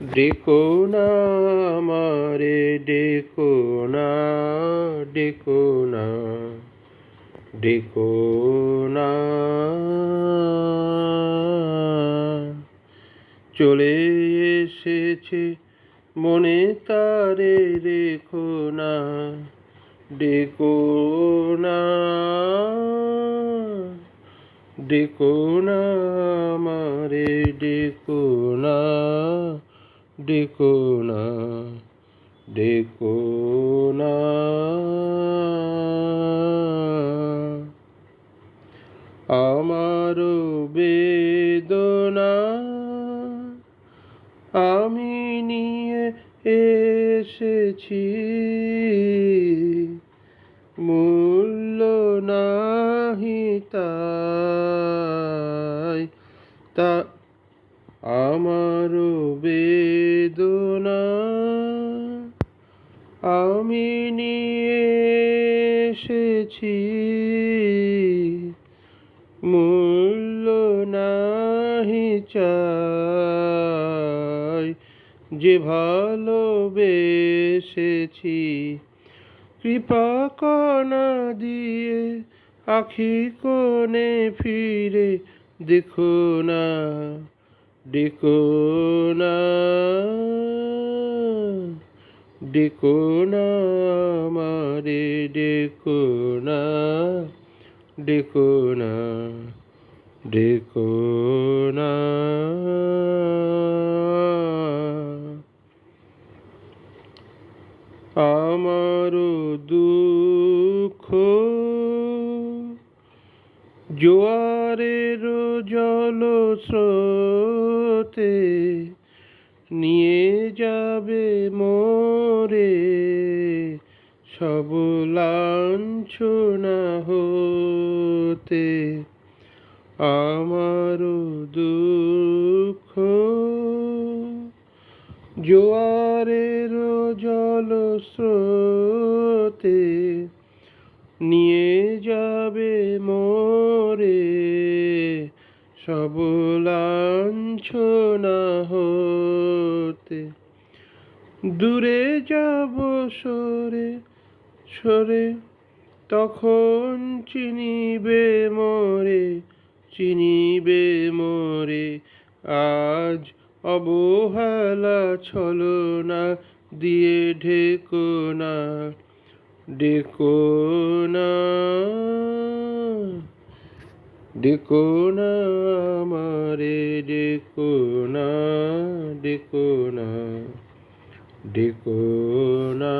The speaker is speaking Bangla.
ডেকো না আমারে ডেকো না ডেকো না ডেকো না। চলে এসেছে মনে তারে রেখো না ডেকো না ডেকো না আমারে ডেকো না। ডেকো না ডেকো না। আমার বেদনা আমি নিয়ে এসেছি। আমারও বেদনা আমি নিয়ে এসেছি, মূল্য নাহি চাই, যে ভালোবেসেছি। কৃপা কণা দিয়ে আখি কোণে ফিরে দেখো না। ডেকো না ডেকো না আমারে ডেকো না ডেকো না জোয়ারের জল স্রোতে নিয়ে যাবে মোরে সব লাঞ্ছনা হতে। আমার দুঃখ জোয়ারের জল স্রোতে নিয়ে সব লাঞ্ছনা হতে। দূরে যাব সরে সরে তখন চিনিবে মোরে চিনিবে মোরে। আজ অবহেলা ছলনা দিয়ে ঢেকো না ডেকো না। ডেকো না আমারে ডেকো না ডেকো না ডেকো না।